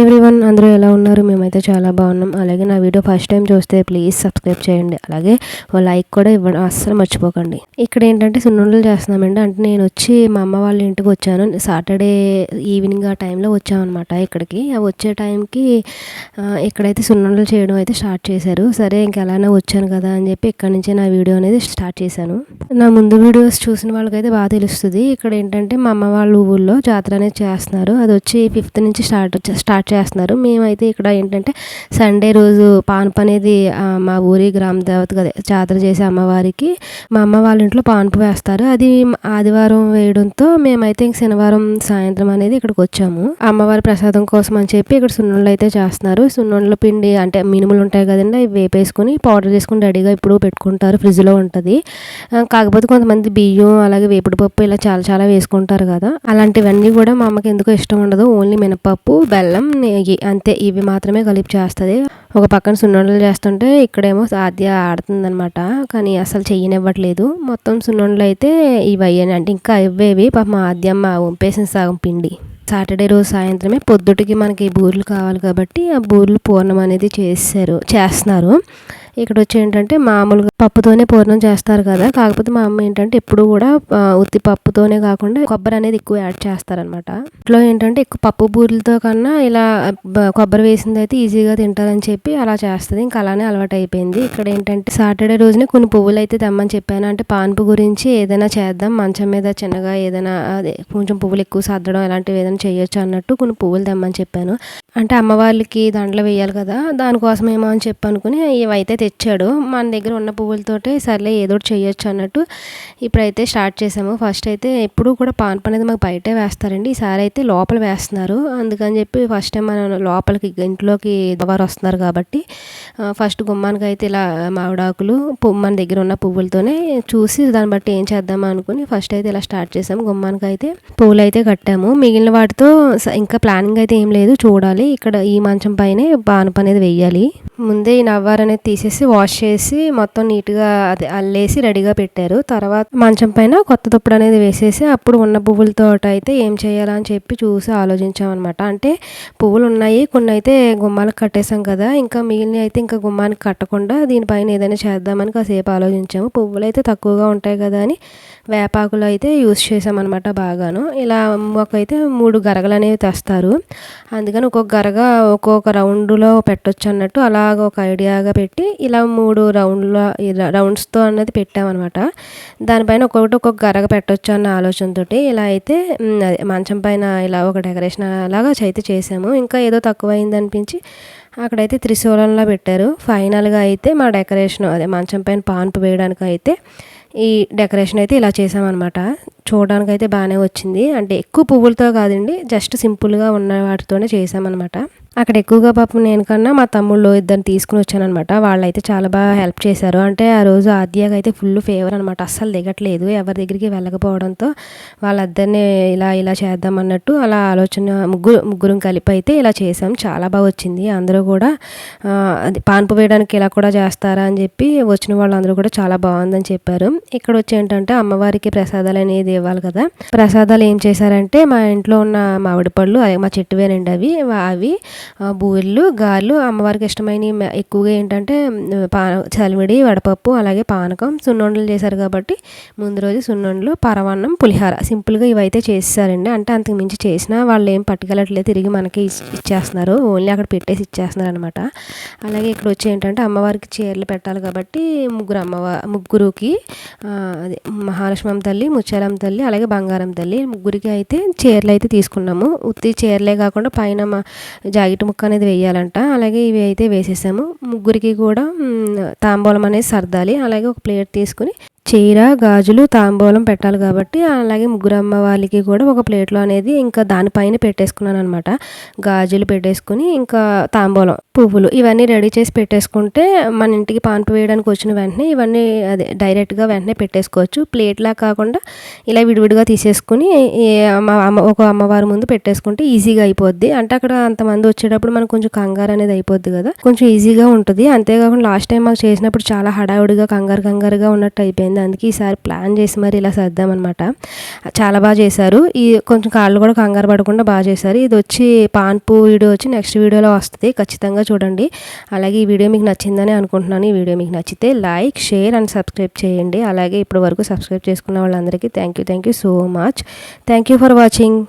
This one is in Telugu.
ಎವ್ರಿ ఎవ్రీవన్ అందరూ ఎలా ఉన్నారు. మేమైతే చాలా బాగున్నాం. అలాగే నా వీడియో ఫస్ట్ టైం చూస్తే ప్లీజ్ సబ్స్క్రైబ్ చేయండి. అలాగే లైక్ కూడా ఇవ్వడం అస్సలు మర్చిపోకండి. ఇక్కడ ఏంటంటే సున్నుండలు చేస్తున్నామండి. అంటే నేను వచ్చి మా అమ్మ వాళ్ళ ఇంటికి వచ్చాను. సాటర్డే ఈవినింగ్ ఆ టైంలో వచ్చామన్నమాట ఇక్కడికి. ఆ వచ్చే టైంకి ఇక్కడైతే సున్నుండలు చేయడం అయితే స్టార్ట్ చేశారు. సరే ఇంకెలానే వచ్చాను కదా అని చెప్పి ఇక్కడ నుంచే నా వీడియో అనేది స్టార్ట్ చేశాను. నా ముందు వీడియోస్ చూసిన వాళ్ళకైతే బాగా తెలుస్తుంది. ఇక్కడ ఏంటంటే మా అమ్మ వాళ్ళ ఊళ్ళో జాతర అనేది చేస్తున్నారు. అది వచ్చి ఫిఫ్త్ నుంచి స్టార్ట్ స్టార్ట్ చేస్తున్నారు. మేమైతే ఇక్కడ ఏంటంటే సండే రోజు పానుపు అనేది మా ఊరి గ్రామ దేవత కదా జాతర చేసే అమ్మవారికి మా అమ్మ వాళ్ళ ఇంట్లో పానుపు వేస్తారు. అది ఆదివారం వేయడంతో మేమైతే ఇంక శనివారం సాయంత్రం అనేది ఇక్కడికి వచ్చాము. అమ్మవారి ప్రసాదం కోసం అని చెప్పి ఇక్కడ సున్నుండలు అయితే చేస్తున్నారు. సున్నుండల పిండి అంటే మినుములు ఉంటాయి కదండి అవి వేపేసుకుని పౌడర్ చేసుకుని రెడీగా ఇప్పుడు పెట్టుకుంటారు ఫ్రిడ్జ్లో ఉంటుంది. కాకపోతే కొంతమంది బియ్యం అలాగే వేపుడు పప్పు ఇలా చాలా చాలా వేసుకుంటారు కదా. అలాంటివన్నీ కూడా మా అమ్మకి ఎందుకో ఇష్టం ఉండదు. ఓన్లీ మినపప్పు బెల్లం నెయ్యి. అంతే ఇవి మాత్రమే కలిపి చేస్తుంది. ఒక పక్కన సున్నుండలు చేస్తుంటే ఇక్కడేమో సాధ్య ఆడుతుందనమాట కానీ అసలు చెయ్యనివ్వట్లేదు. మొత్తం సున్నుండలు అయితే ఇవి అయ్యాయి అంటే ఇంకా ఇవ్వేవి పాప మా ఆద్యమ్మ వంపేసిన సగం పిండి. సాటర్డే రోజు సాయంత్రమే పొద్దుటికి మనకి బూరెలు కావాలి కాబట్టి ఆ బూరెలు పూర్ణం అనేది చేశారు చేస్తున్నారు. ఇక్కడ వచ్చి ఏంటంటే మామూలుగా పప్పుతోనే పూర్ణం చేస్తారు కదా. కాకపోతే మా అమ్మ ఏంటంటే ఎప్పుడు కూడా ఉత్తి పప్పుతోనే కాకుండా కొబ్బరి అనేది ఎక్కువ యాడ్ చేస్తారనమాట ఇంట్లో ఏంటంటే ఎక్కువ పప్పు బూరెలతో కన్నా ఇలా కొబ్బరి వేసింది అయితే ఈజీగా తింటారని చెప్పి అలా చేస్తుంది. ఇంకా అలానే అలవాటు అయిపోయింది ఇక్కడ ఏంటంటే సాటర్డే రోజునే కొన్ని పువ్వులు అయితే తెమ్మని చెప్పాను. అంటే పాన్పు గురించి ఏదైనా చేద్దాం మంచం మీద చిన్నగా ఏదైనా అదే కొంచెం పువ్వులు ఎక్కువ సర్దడం ఇలాంటివి ఏదైనా చేయొచ్చు అన్నట్టు కొన్ని పువ్వులు తెమ్మని చెప్పాను. అంటే అమ్మవాళ్ళకి దండలు వేయాలి కదా దానికోసం ఏమో అని చెప్పి అనుకుని ఇవైతే తెచ్చాడు. మన దగ్గర ఉన్న పువ్వులతోటే సర్లే ఏదో ఒకటి చేయొచ్చు అన్నట్టు ఇప్పుడైతే స్టార్ట్ చేసాము ఫస్ట్ అయితే ఎప్పుడు కూడా పాన్పు అనేది మాకు బయటే వేస్తారండి. ఈసారి అయితే లోపల వేస్తున్నారు. అందుకని చెప్పి ఫస్ట్ టైం మనం లోపలికి ఇంట్లోకి వారు వస్తున్నారు కాబట్టి ఫస్ట్ గుమ్మానికి అయితే ఇలా మామిడాకులు మన దగ్గర ఉన్న పువ్వులతోనే చూసి దాన్ని బట్టి ఏం చేద్దాం అనుకుని ఫస్ట్ అయితే ఇలా స్టార్ట్ చేసాము గుమ్మానికి అయితే పువ్వులు అయితే కట్టాము. మిగిలిన వాటితో ఇంకా ప్లానింగ్ అయితే ఏం లేదు. చూడాలి. ఇక్కడ ఈ మంచం పైనే పానుపు అనేది వెయ్యాలి ముందే ఈ నవ్వార్ అనేది తీసేసి వాష్ చేసి మొత్తం నీట్గా అది అల్లేసి రెడీగా పెట్టారు. తర్వాత మంచం పైన కొత్త దుప్పుడు అనేది వేసేసి అప్పుడు ఉన్న పువ్వులతో అయితే ఏం చేయాలని చెప్పి చూసి ఆలోచించామన్నమాట అంటే పువ్వులు ఉన్నాయి కొన్ని అయితే గుమ్మాలకు కట్టేసాం కదా ఇంకా మిగిలిన అయితే ఇంకా గుమ్మానికి కట్టకుండా దీనిపైన ఏదైనా చేద్దామని కాసేపు ఆలోచించాము. పువ్వులు అయితే తక్కువగా ఉంటాయి కదా అని వేపాకులు అయితే యూస్ చేసామన్నమాట బాగాను. ఇలా అయితే మూడు గరగలు అనేవి తెస్తారు. అందుకని ఒక్కొక్క గరగ ఒక్కొక్క రౌండ్లో పెట్టొచ్చు అన్నట్టు అలా అలాగ ఒక ఐడియాగా పెట్టి ఇలా మూడు రౌండ్లో రౌండ్స్తో అన్నది పెట్టామన్నమాట దానిపైన ఒక్కొక్కటి ఒక్కొక్క గరగ పెట్టొచ్చు అన్న ఆలోచనతో ఇలా అయితే మంచం పైన ఇలా ఒక డెకరేషన్ అలాగా అయితే చేసాము. ఇంకా ఏదో తక్కువ అనిపించి అక్కడైతే త్రిశూలంలా పెట్టారు. ఫైనల్గా అయితే మా డెకరేషన్ అదే మంచం పైన పాన్పు వేయడానికి అయితే ఈ డెకరేషన్ అయితే ఇలా చేసామన్నమాట చూడడానికి అయితే బాగానే వచ్చింది. అంటే ఎక్కువ పువ్వులతో కాదండి జస్ట్ సింపుల్గా ఉన్న వాటితోనే చేసామన్నమాట అక్కడ ఎక్కువగా పాపం నేను కన్నా మా తమ్ముళ్ళు ఇద్దరు తీసుకుని వచ్చానమాట వాళ్ళైతే చాలా బాగా హెల్ప్ చేశారు. అంటే ఆ రోజు ఆద్యాగా అయితే ఫుల్ ఫేవర్ అనమాట అస్సలు దిగట్లేదు. ఎవరి దగ్గరికి వెళ్ళకపోవడంతో వాళ్ళిద్దరిని ఇలా ఇలా చేద్దాం అన్నట్టు అలా ఆలోచన ముగ్గురు ముగ్గురం కలిపి అయితే ఇలా చేసాం చాలా బాగా వచ్చింది. అందరూ కూడా అది పాన్పు వేయడానికి ఇలా కూడా చేస్తారా అని చెప్పి వచ్చిన వాళ్ళందరూ కూడా చాలా బాగుందని చెప్పారు. ఇక్కడ వచ్చి ఏంటంటే అమ్మవారికి ప్రసాదాలు అనేది ఇవ్వాలి కదా. ప్రసాదాలు ఏం చేశారంటే మా ఇంట్లో ఉన్న మామిడి పళ్ళు మా చెట్టు వేనండి అవి అవి బూరెలు గారెలు అమ్మవారికి ఇష్టమైన ఎక్కువగా ఏంటంటే పా చలివిడి వడపప్పు అలాగే పానకం సున్నుండలు చేశారు కాబట్టి ముందు రోజు సున్నుండలు పరవన్నం పులిహార. సింపుల్గా ఇవైతే చేసేసారండి. అంటే అంతకు మించి చేసినా వాళ్ళు ఏం పట్టుకెళ్ళట్లేదు తిరిగి మనకి ఇచ్చేస్తున్నారు. ఓన్లీ అక్కడ పెట్టేసి ఇచ్చేస్తున్నారు అనమాట అలాగే ఇక్కడ వచ్చి ఏంటంటే అమ్మవారికి చీరలు పెట్టాలి కాబట్టి ముగ్గురు అమ్మవారి ముగ్గురుకి అదే మహాలక్ష్మం తల్లి ముచ్చాలం తల్లి అలాగే బంగారం తల్లి ముగ్గురికి అయితే చీరలు అయితే తీసుకున్నాము. ఉత్తి చీరలే కాకుండా పైన జాకెట్ ముక్క అనేది వేయాలంట. అలాగే ఇవి అయితే వేసేసాము. ముగ్గురికి కూడా తాంబూలం అనేది సర్దాలి. అలాగే ఒక ప్లేట్ తీసుకుని చీర గాజులు తాంబూలం పెట్టాలి కాబట్టి అలాగే ముగ్గురు అమ్మ వాళ్ళకి కూడా ఒక ప్లేట్లో అనేది ఇంకా దానిపైన పెట్టేసుకున్నాను అనమాట గాజులు పెట్టేసుకుని ఇంకా తాంబూలం పువ్వులు ఇవన్నీ రెడీ చేసి పెట్టేసుకుంటే మన ఇంటికి పాన్పు వేయడానికి వచ్చిన వెంటనే ఇవన్నీ అదే డైరెక్ట్గా వెంటనే పెట్టేసుకోవచ్చు. ప్లేట్లా కాకుండా ఇలా విడివిడిగా తీసేసుకుని అమ్మ అమ్మ ఒక అమ్మవారి ముందు పెట్టేసుకుంటే ఈజీగా అయిపోద్ది. అంటే అక్కడ అంతమంది వచ్చేటప్పుడు మనకు కొంచెం కంగారు అనేది అయిపోద్ది కదా. కొంచెం ఈజీగా ఉంటుంది. అంతేకాకుండా లాస్ట్ టైం మాకు చేసినప్పుడు చాలా హడావుడిగా కంగారు కంగారుగా ఉన్నట్టు అయిపోయింది. అయిపోయింది అందుకే ఈసారి ప్లాన్ చేసి మరి ఇలా సర్దామన్నమాట చాలా బాగా చేశారు. ఈ కొంచెం కాళ్ళు కూడా కంగారు పడకుండా బాగా చేశారు. ఇది వచ్చి పాన్పు వీడియో వచ్చి నెక్స్ట్ వీడియోలో వస్తుంది. ఖచ్చితంగా చూడండి. అలాగే ఈ వీడియో మీకు నచ్చిందని అనుకుంటున్నాను. ఈ వీడియో మీకు నచ్చితే లైక్ షేర్ అండ్ సబ్స్క్రైబ్ చేయండి. అలాగే ఇప్పటి వరకు సబ్స్క్రైబ్ చేసుకున్న వాళ్ళందరికీ thank you thank you so much. Thank you for watching.